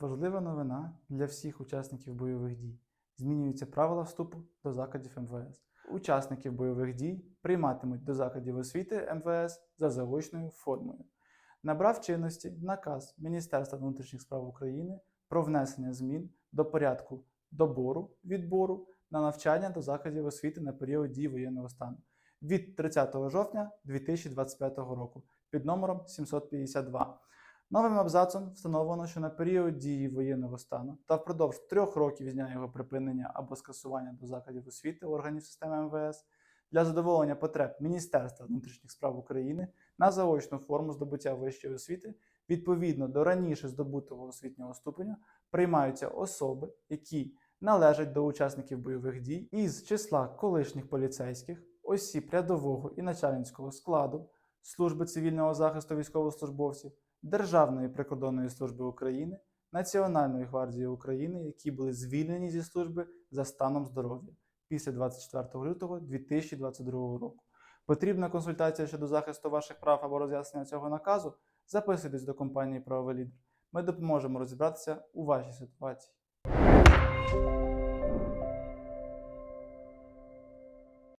Важлива новина для всіх учасників бойових дій. Змінюються правила вступу до закладів МВС. Учасників бойових дій прийматимуть до закладів освіти МВС за заочною формою. Набрав чинності наказ Міністерства внутрішніх справ України про внесення змін до порядку добору відбору на навчання до закладів освіти на період дії воєнного стану від 30 жовтня 2025 року під номером 752. Новим абзацом встановлено, що на період дії воєнного стану та впродовж трьох років з дня його припинення або скасування до закладів освіти органів системи МВС для задоволення потреб Міністерства внутрішніх справ України на заочну форму здобуття вищої освіти відповідно до раніше здобутого освітнього ступеня приймаються особи, які належать до учасників бойових дій із числа колишніх поліцейських, осіб рядового і начальницького складу, служби цивільного захисту військовослужбовців, Державної прикордонної служби України, Національної гвардії України, які були звільнені зі служби за станом здоров'я після 24 лютого 2022 року. Потрібна консультація щодо захисту ваших прав або роз'яснення цього наказу. Записуйтесь до компанії Правовий лідер. Ми допоможемо розібратися у вашій ситуації.